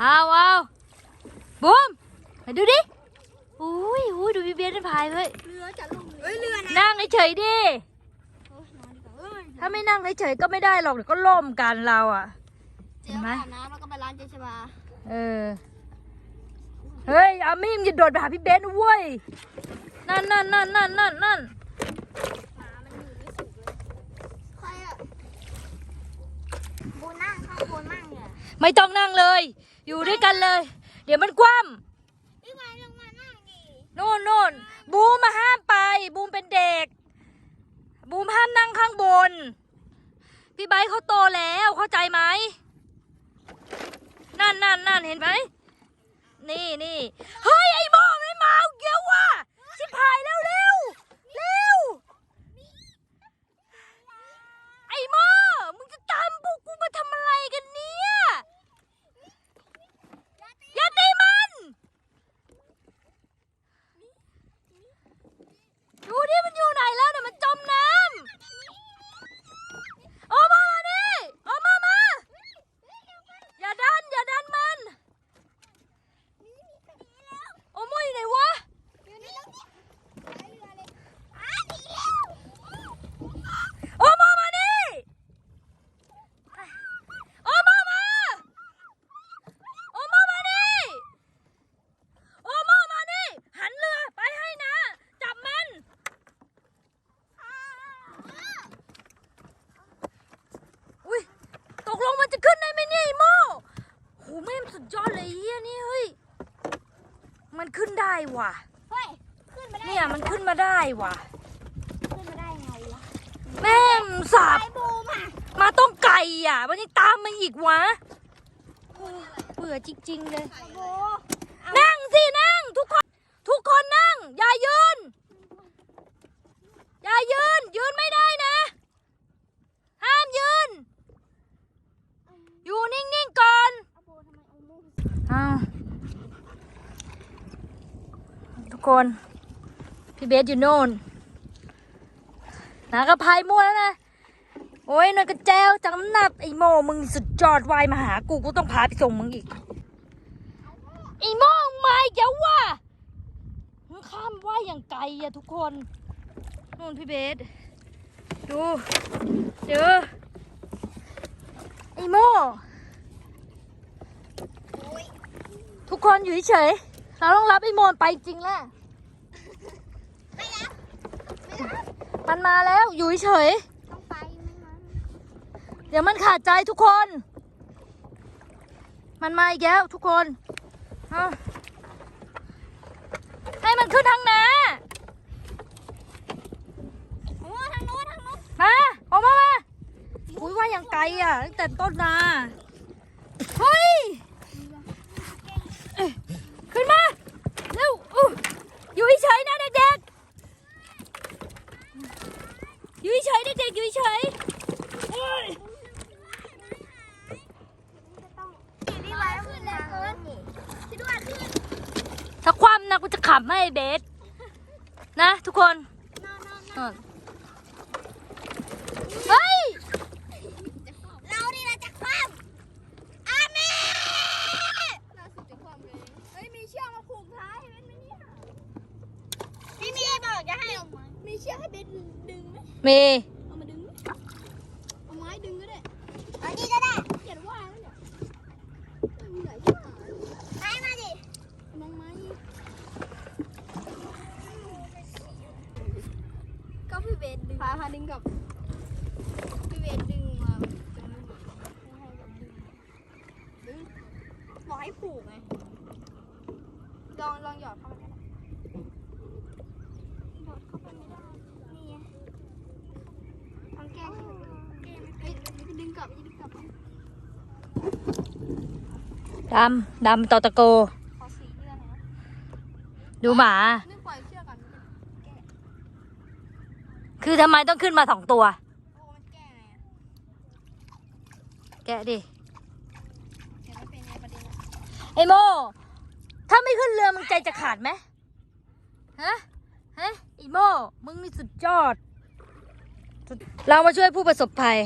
เอาเอาบูมมาดูดิอุ้ยอุ้ยดูพี่เบสได้พายเฮ้ยเรือจะลงเอ้ยเรือนะนั่งเฉยๆดิโอ้ยนอนดีกว่าเอ้ยถ้าไม่นั่งเฉยๆก็ไม่ได้หรอกเดี๋ยวก็ล่มกันเราอะเจ๊อาบน้ำแล้วก็ไปร้านเจชบาเออเฮ้ยอามี่มงอย่าโดดไปหาพี่เบสนะเว้ยนั่นนั่นนั่นนั่นนั่นนั่นหมามันอยู่ไม่สุกเลยใครอะบูนั่งข้างบนมั่งเนี่ยไม่ต้องนั่งเลย อยู่ด้วยกันเลย เดี๋ยวมันคว่พี่ไม้ลงมานั่งดิำนู่นนู่นบูมมาห้ามไป บูมเป็นเด็ก บูมห้ามนั่งข้างบน พี่ไบร์ทเขาโตแล้วเข้าใจไหมนั่นนั่นนั่นเห็นไหมนี่นี่เฮ้ยไอ้โมไม่มาเอาเกี่ยวว่ะชิบหายแล้วเร็วเร็ว ไอ้โมมึงจะตามพวกกูมาทำอะไรกันเนี่ย อย่าตีมัน ดูดิมันอยู่ไหนแล้วเนี่ยมันจมน้ำโอ้มามาดิโอ้มามา อย่าดัน อย่าดันมัน โอ้โมอยู่ไหนวะ อยู่นี่แล้วเนี่ยไปเรือเลยอ้าวหนีแล้ว โอ้โมมาดิโอ้โมมา โอ้โมมาดิโอ้โมมาดิหันเรือไปให้นะ จับมัน อุ้ย ตกลงมันจะขึ้นได้ไหมเนี่ยไอ้โม่โห แม่งสุดยอดเลยไอ้เฮียนี่เฮ้ย มันขึ้นได้ว่ะ เฮ้ย ขึ้นมาได้เนี่ยมันขึ้นมาได้ว่ะ ขึ้นมาได้ไงวะแม่งสาบ ไอ้บูมอะมาต้องไก่อะ มันยังตามมาอีกวะโอ้เบื่อจริง ๆ เลยไอ้โบนั่งสินั่งทุกคน ทุกคนนั่ง อย่ายืน อย่ายืน ยืนไม่ได้นะ ห้ามยืน อยู่นิ่งๆก่อน ไอ้โบทำไมเอามู อ้าวทุก คน พี่เบสอยู่โน่นนากระพายมั่วแล้วนะ โอ้ยนอยกระแจวจังหนับไอโมมึงสุดจอดวายมาหากูกูต้องพาไปส่งมึงอีกไอโมมึงมาอีกแล้วว่ะมึงข้ามว่ายอย่างไกลอะทุกคนนู่นพี่เบส ดูเจอไอโมทุกคนอยู่เฉย เราต้องรับไอ้โมนไปจริงแหละมันมาแล้วอยู่เฉย ต้องไปไม่มาๆเดี๋ยวมันขาดใจทุกคน มันมาอีกแล้วทุกคนเอาให้มันขึ้นทางนาโอ้ทางโน้นทางโน้นมาออกมามาอุ้ยว่าอย่างไกลอะตั้งแต่ต้นนาเฮ้ยเอ้ยขึ้นมาเร็วอู้อยู่เฉยๆนะเด็กๆอยู่ เฉยๆเด็กๆอยู่เฉยๆเอ้ยพี่ไว้ขึ้นเลยเกินพี่ด้วยขึ้นถ้าคว่ำนะกูจะขับให้เบสนะทุกคนนอนนอนเออเฮ้ย เรานี่เราจะคว่ำอาเมล่าสุดจะคว่ำเลย เฮ้ย มีเชือกมาผูกท้ายเห็นไหมเนี่ยพี่มีบอกจะให้ มีเชือกให้เบนดึงไหมเมย์เอามาดึงไหมเอาไม้ดึงก็ได้เอานี่ก็ได้เขียนว่าแล้วเนี่ยมีหลายที่ไม้มาดิมองไม้ก็พี่เบนดึงพาพาดึงกับ พี่เวทดึงมาจะไม่หมดไม่ให้แบบดึงดึงบอก ให้ผูกไง ลองลองหยอดเข้าไปก็ได้หยอดเข้าไปไม่ได้ นี่ไงลองแก้ที่เฮ้ยจะดึงกลับจะดึงกลับดำ ดำตอตะโก ขอสีเดือนหน่อยนะดูหมา นึกปล่อยเชือกก่อนแก้คือทำไมต้องขึ้นมาสองตัว โอ้มันแก้ไงอะ แกะดิ เดี๋ยวไม่เป็นไงประเด็นอะ ไอโม ถ้าไม่ขึ้นเรือมึงใจจะขาดไหมฮะฮะไอโม มึงนี่สุดยอด เรามาช่วยผู้ประสบภัย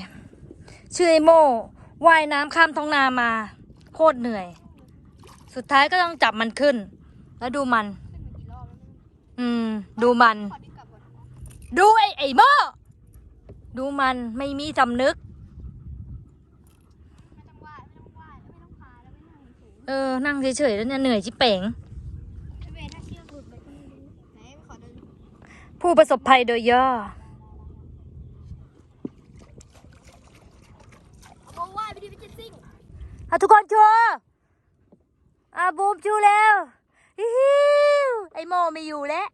ชื่อไอโมว่ายน้ำข้ามท้องนามา โคตรเหนื่อย สุดท้ายก็ต้องจับมันขึ้น แล้วดูมัน อืม ดูมัน ดูไอ้ไอ้โม่ดูมันไม่มีสำนึก ไม่ต้องไหว้ไม่ต้องไหว้ไม่ต้องพาแล้วไม่ต้ องสูงเออ นั่งเฉยๆแล้วเนี่ยเหนื่อยชิเป๋งไอเวถ้าเชือกหลุดไปก็ไม่รู้ไหนขอเดินผู้ประสบภัยโดยย่อ เอาโบว่าไปดิไปเจ็ตซิ่งอะทุกคนชัวร์อะบูมชูแล้วฮิวไอโมไม่อยู่แล้ว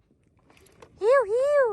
ฮิวฮิว